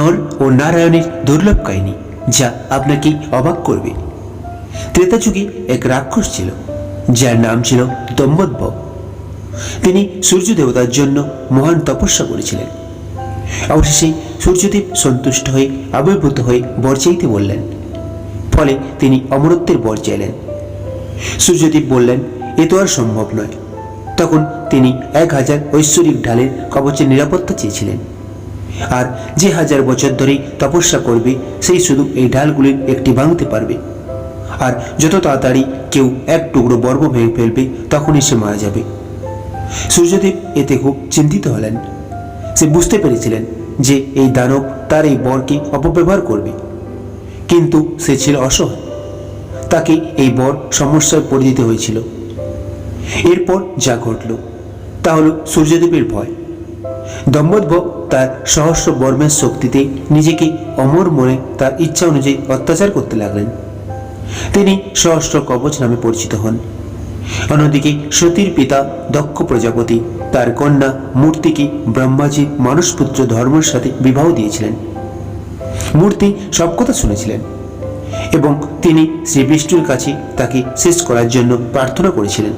নর ও নারায়ণের দুর্লভ কাহিনী, যা আপনাকে অবাক করবে। ত্রেতা যুগে এক রাক্ষস ছিল, যার নাম ছিল দম্বদ্ভ তিনি সূর্য দেবতার জন্য মহান তপস্যা করেছিলেন। অবশেষে সূর্যদেব সন্তুষ্ট হয়ে আবির্ভূত হয়ে বর চাইতে বললেন, ফলে তিনি অমরত্বের বর চাইলেন। সূর্যদেব বললেন, এ তো আর সম্ভব নয়। তখন তিনি এক হাজার ঐশ্বরিক ঢালের কবচের নিরাপত্তা চেয়েছিলেন। আর যে হাজার বছর ধরে তপস্যা করবে, সেই শুধু এই ঢালগুলির একটি ভাঙতে পারবে। আর যত তাড়াতাড়ি কেউ এক টুকরো বর্ম ভেঙে ফেলবে, তখনই সে মারা যাবে। সূর্যদেব এতে খুব চিন্তিত হলেন। সে বুঝতে পেরেছিলেন যে এই দানব তার এই বরকে অপব্যবহার করবে। কিন্তু সে ছিল অসহায়। তাকে এই বর সমস্যায় পড়ে দিতে হয়েছিল। এরপর যা ঘটল, তা হল সূর্যদেবের ভয়। দম্বদ্ভ তার সহস্র বর্মের শক্তিতে নিজেকে অমর মনে তার ইচ্ছা অনুযায়ী অত্যাচার করতে লাগলেন। তিনি সহস্র কবচ নামে পরিচিত হন। অন্যদিকে সতীর পিতা দক্ষ প্রজাপতি তার কন্যা মূর্তিকে ব্রহ্মাজি মানসপুত্র ধর্মের সাথে বিবাহ দিয়েছিলেন। মূর্তি সব কথা শুনেছিলেন এবং তিনি শ্রী বিষ্ণুর কাছে তাকে শেষ করার জন্য প্রার্থনা করেছিলেন।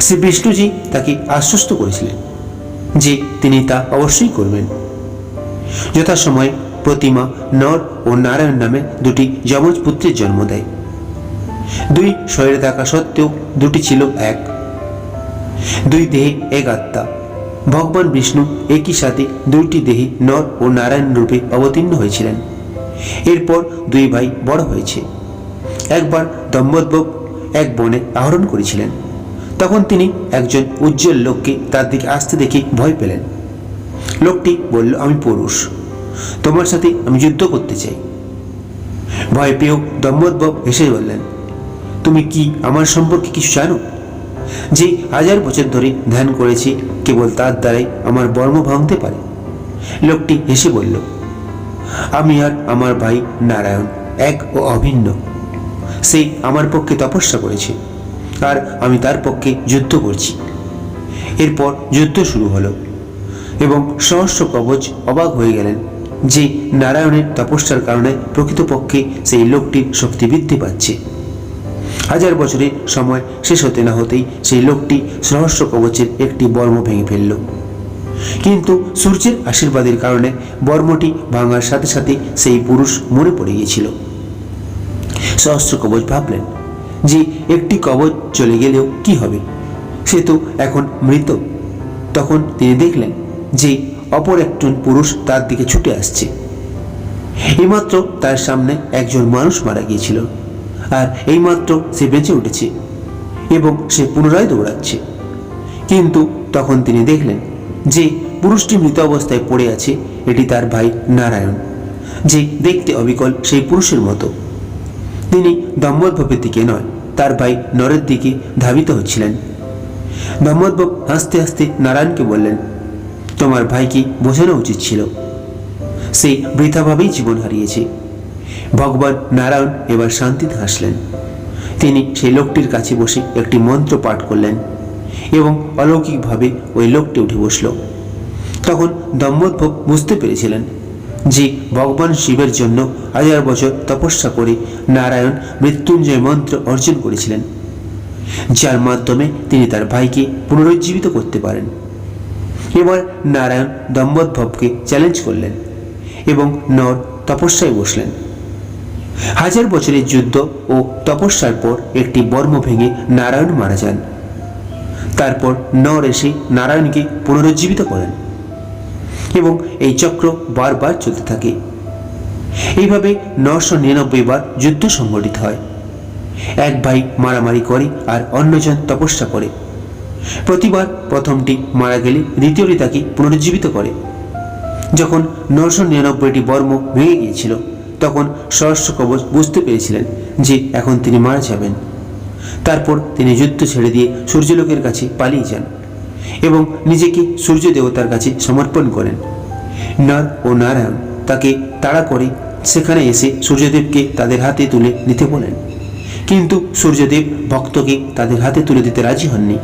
শ্রী বিষ্ণুজি তাকে আশ্বস্ত করেছিলেন। যে তিনি তা অবশ্যই করবেন। যথাসময়ে প্রতিমা, নর ও নারায়ণ নামে দুটি যমজ পুত্রের জন্ম দেয়। দুই শরীরে থাকা সত্ত্বেও দুটি ছিল এক। দুই দেহে এক আত্মা। ভগবান বিষ্ণু একই সাথে দুইটি দেহে নর ও নারায়ণ রূপে অবতীর্ণ হয়েছিলেন। এরপর দুই ভাই বড় হয়েছে। একবার দম্বদ্বব এক বনে আহরণ করেছিলেন। তখন তিনি একজন উজ্জ্বল লোককে তার দিকে আসতে দেখে ভয় পেলেন। লোকটি বলল, আমি পুরুষ। তোমার সাথে আমি যুদ্ধ করতে চাই। ভয় পেয়েও দম্বদ্বব হেসে বললেন, তুমি কি আমার সম্পর্কে কিছু জানো? যে হাজার বছর ধরে ধ্যান করেছি, কেবল তার দ্বারাই আমার বর্ম ভাঙতে পারে? লোকটি হেসে বলল, আমি আর আমার ভাই নারায়ণ এক ও অভিন্ন। সে আমার পক্ষে তপস্যা করেছে। আর আমি তার পক্ষে যুদ্ধ করছি। এরপর যুদ্ধ শুরু হলো এবং সহস্র কবচ অবাক হয়ে গেলেন যে নারায়ণের তপস্যার কারণে প্রকৃতপক্ষে সেই লোকটির শক্তি বৃদ্ধি পাচ্ছে। হাজার বছরের সময় শেষ হতে না হতেই সেই লোকটি সহস্র কবচের একটি বর্ম ভেঙে ফেলল। কিন্তু সূর্যের আশীর্বাদের কারণে বর্মটি ভাঙার সাথে সাথে সেই পুরুষ মনে পড়ে গিয়েছিল। সহস্র কবচ ভাবলেন যে একটি কবচ চলে গেলেও কি হবে? সে তো এখন মৃত। তখন তিনি দেখলেন যে অপর একজন পুরুষ তার দিকে ছুটে আসছে। এইমাত্র তার সামনে একজন মানুষ মারা গিয়েছিল আর এইমাত্র সে বেঁচে উঠেছে এবং সে পুনরায় দৌড়াচ্ছে। কিন্তু তখন তিনি দেখলেন যে পুরুষটি মৃত অবস্থায় পড়ে আছে, এটি তার ভাই নারায়ণ, যে দেখতে অবিকল সেই পুরুষের মতো। তিনি দম্বদ্ভবের দিকে নয় তার ভাই নরের দিকে ধাবিত হচ্ছিলেন। দম্বদ্ভব হাসতে হাসতে নারায়ণকে বললেন, তোমার ভাইকে বোঝানো উচিত ছিল। সে বৃথাভাবেই জীবন হারিয়েছে। ভগবান নারায়ণ এবার শান্তিতে হাসলেন। তিনি সেই লোকটির কাছে বসে একটি মন্ত্র পাঠ করলেন এবং অলৌকিকভাবে ওই লোকটি উঠে বসল। তখন দম্বদ্ভব বুঝতে পেরেছিলেন যে ভগবান শিবের জন্য হাজার বছর তপস্যা করে নারায়ণ মৃত্যুঞ্জয় মন্ত্র অর্জন করেছিলেন, যার মাধ্যমে তিনি তার ভাইকে পুনরুজ্জীবিত করতে পারেন। এবার নারায়ণ দম্বদ্ভবকে চ্যালেঞ্জ করলেন এবং নর তপস্যায় বসলেন। হাজার বছরের যুদ্ধ ও তপস্যার পর একটি বর্ম ভেঙে নারায়ণ মারা যান। তারপর নর এসে নারায়ণকে পুনরুজ্জীবিত করেন। এবং এই চক্র বারবার চলতে থাকে। এইভাবে নশো নিরানব্বই বার যুদ্ধ সংঘটিত হয়। এক ভাই মারামারি করে আর অন্যজন তপস্যা করে। প্রতিবার প্রথমটি মারা গেলে দ্বিতীয়টি তাকে পুনরুজ্জীবিত করে। যখন নশো নিরানব্বইটি বর্ম ভেঙে গিয়েছিল, তখন সহস্র কবচ বুঝতে পেরেছিলেন যে এখন তিনি মারা যাবেন। তারপর তিনি যুদ্ধ ছেড়ে দিয়ে সূর্যলোকের কাছে পালিয়ে যান। এবং নিজেকে সূর্য দেবতার কাছে সমর্পণ করেন। নর ও নারায়ণ তাকে তাড়া করে সেখানে এসে সূর্যদেবকে তাদের হাতে তুলে নিতে বলেন। কিন্তু সূর্যদেব ভক্তকে তাদের হাতে তুলে দিতে রাজি হননি।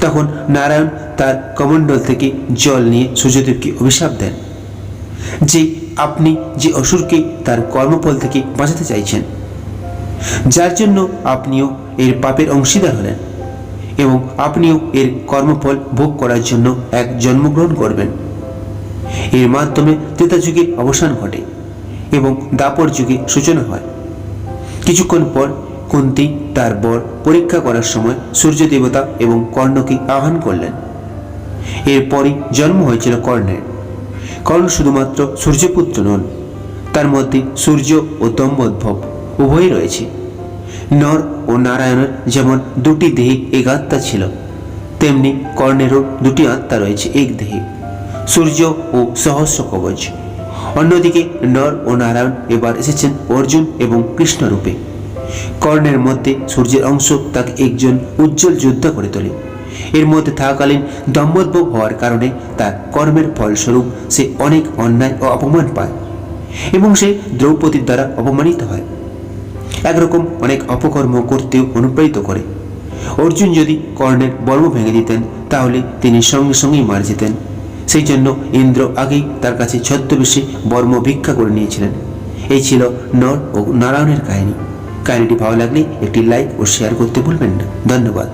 তখন নারায়ণ তার কমণ্ডল থেকে জল নিয়ে সূর্যদেবকে অভিশাপ দেন। যে আপনি যে অসুরকে তার কর্মফল থেকে বাঁচাতে চাইছেন, যার জন্য আপনিও এর পাপের অংশীদার হলেন। এবং আপনিও এর কর্মফল ভোগ করার জন্য এক জন্মগ্রহণ করবেন। এর মাধ্যমে ত্রেতা যুগের অবসান ঘটে এবং দাপর যুগে সূচনা হয়। কিছুক্ষণ পর কুন্তি তার বর পরীক্ষা করার সময় সূর্য দেবতা এবং কর্ণকে আহ্বান করলেন। এরপরই জন্ম হয়েছিল কর্ণের। কর্ণ শুধুমাত্র সূর্যপুত্র নন, তার মধ্যে সূর্য ও দম্বোদ্ভব উভয়ই রয়েছে। নর ও নারায়ণের যেমন দুটি দেহে এক আত্মা ছিল, তেমনি কর্ণেরও দুটি আত্মা রয়েছে এক দেহে, সূর্য ও সহস্র কবচ। অন্যদিকে নর ও নারায়ণ এবার এসেছেন অর্জুন এবং কৃষ্ণ রূপে। কর্ণের মধ্যে সূর্যের অংশ তাকে একজন উজ্জ্বল যোদ্ধা করে তোলে। এর মধ্যে থাকাকালীন দম্বোদ্ভব হওয়ার কারণে তার কর্মের ফলস্বরূপ সে অনেক অন্যায় ও অপমান পায় এবং সে দ্রৌপদীর দ্বারা অপমানিত হয়। একরকম অনেক অপকর্ম করতেও অনুপ্রাণিত করে। অর্জুন যদি কর্ণের বর্ম ভেঙে দিতেন, তাহলে তিনি সঙ্গে সঙ্গেই মারা যেতেন। সেই জন্য ইন্দ্র আগেই তার কাছে ছদ্মবেশে বর্ম ভিক্ষা করে নিয়েছিলেন। এই ছিল নর ও নারায়ণের কাহিনী। কাহিনীটি ভালো লাগলে একটি লাইক ও শেয়ার করতে ভুলবেন না। ধন্যবাদ।